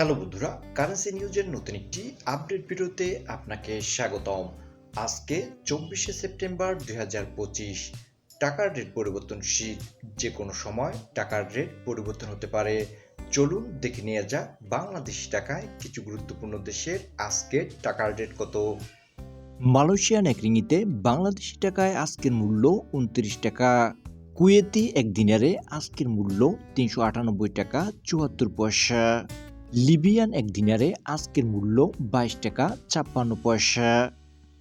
Hello বন্ধুরা currency নিউজের নতুন একটি আপডেট ভিডিওতে আপনাকে স্বাগতম। আজকে চব্বিশে সেপ্টেম্বর দু হাজার পঁচিশ, টাকার রেট পরিবর্তনশীল যে কোনো সময় টাকার রেট পরিবর্তন হতে পারে। চলুন দেখে নিয়ে যাক বাংলাদেশি টাকায় কিছু গুরুত্বপূর্ণ দেশের আজকের টাকার রেট কত। মালয়েশিয়ান এক রিঙ্গিতে বাংলাদেশি টাকায় আজকের মূল্য উনত্রিশ টাকা। কুয়েতি এক দিনারে আজকের মূল্য তিনশো আটানব্বই টাকা চুয়াত্তর পয়সা। লিবিয়ান এক দিনারে আজকের মূল্য বাইশ টাকা ছাপ্পান্ন পয়সা।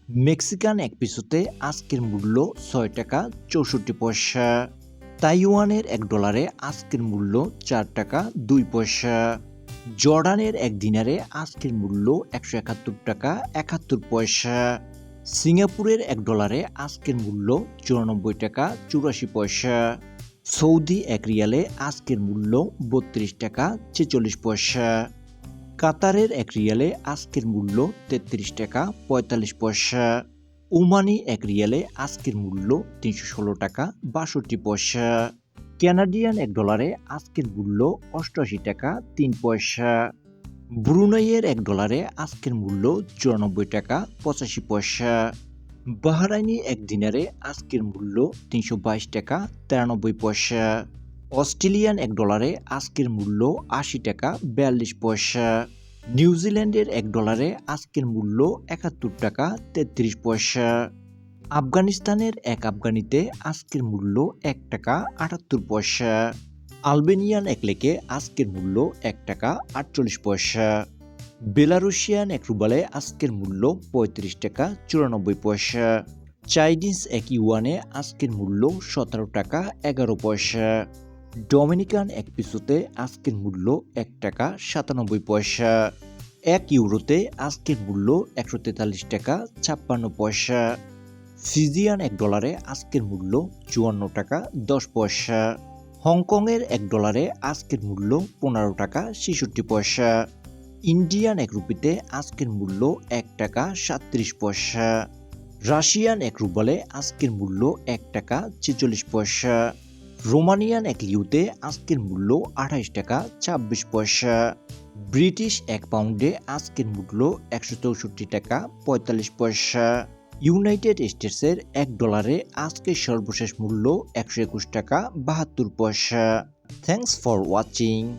মেক্সিকান এক পিসোতে আজকের মূল্য ছয় টাকা চৌষট্টি পয়সা। তাইওয়ানের এক ডলারে আজকের মূল্য চার টাকা দুই পয়সা। জর্ডানের এক দিনারে আজকের মূল্য একশো একাত্তর টাকা একাত্তর পয়সা। সিঙ্গাপুরের এক ডলারে আজকের মূল্য চুরানব্বই টাকা চুরাশি পয়সা। সৌদি এক রিয়ালে আজকের মূল্য বত্রিশ টাকা ছেচল্লিশ পয়সা। কাতারের এক রিয়ালে আজকের মূল্য তেত্রিশ টাকা পঁয়তাল্লিশ পয়সা। ওমানি এক রিয়ালে আজকের মূল্য তিনশো ষোলো টাকা বাষট্টি পয়সা। ক্যানাডিয়ান এক ডলারে আজকের মূল্য অষ্টআশি টাকা তিন পয়সা। ব্রুনাইয়ের এক ডলারে আজকের মূল্য চুরানব্বই টাকা পঁচাশি পয়সা। বাহরাইনি এক দিনারে আজকের মূল্য তিনশো বাইশ টাকা তিরানব্বই পয়সা। অস্ট্রেলিয়ান এক ডলারে আজকের মূল্য আশি টাকা বিয়াল্লিশ পয়সা। নিউজিল্যান্ডের এক ডলারে আজকের মূল্য একাত্তর টাকা তেত্রিশ পয়সা। আফগানিস্তানের এক আফগানিতে আজকের মূল্য এক টাকা আটাত্তর পয়সা। আলবেনিয়ান এক লেকে আজকের মূল্য এক টাকা আটচল্লিশ পয়সা। বেলারুশিয়ান এক রুবালে আজকের মূল্য পঁয়ত্রিশ টাকা চুরানব্বই পয়সা। চাইনিজ এক ইউয়ানে আজকের মূল্য সতেরো টাকা এগারো পয়সা। ডমিনিকান এক পিসোতে আজকের মূল্য এক টাকা সাতানব্বই পয়সা। এক ইউরোতে আজকের মূল্য একশো তেতাল্লিশ টাকা ছাপ্পান্ন পয়সা। ফিজিয়ান এক ডলারে আজকের মূল্য চুয়ান্ন টাকা দশ পয়সা। হংকংয়ের এক ডলারে আজকের মূল্য পনেরো টাকা ছেষট্টি পয়সা। ইন্ডিয়ান এক রুপিতে আজকের মূল্য এক টাকা সাত্রিশ পয়সা। রাশিয়ান এক রুবলে আজকের মূল্য এক টাকা ছেচল্লিশ পয়সা। রোমানিয়ান এক লিউতে আজকের মূল্য আঠাইশ টাকা ছাব্বিশ পয়সা। ব্রিটিশ এক পাউন্ডে আজকের মূল্য একশো চৌষট্টি টাকা পঁয়তাল্লিশ পয়সা। ইউনাইটেড স্টেটসের এক ডলারে আজকের সর্বশেষ মূল্য একশো একুশ টাকা বাহাত্তর পয়সা। Thanks for watching.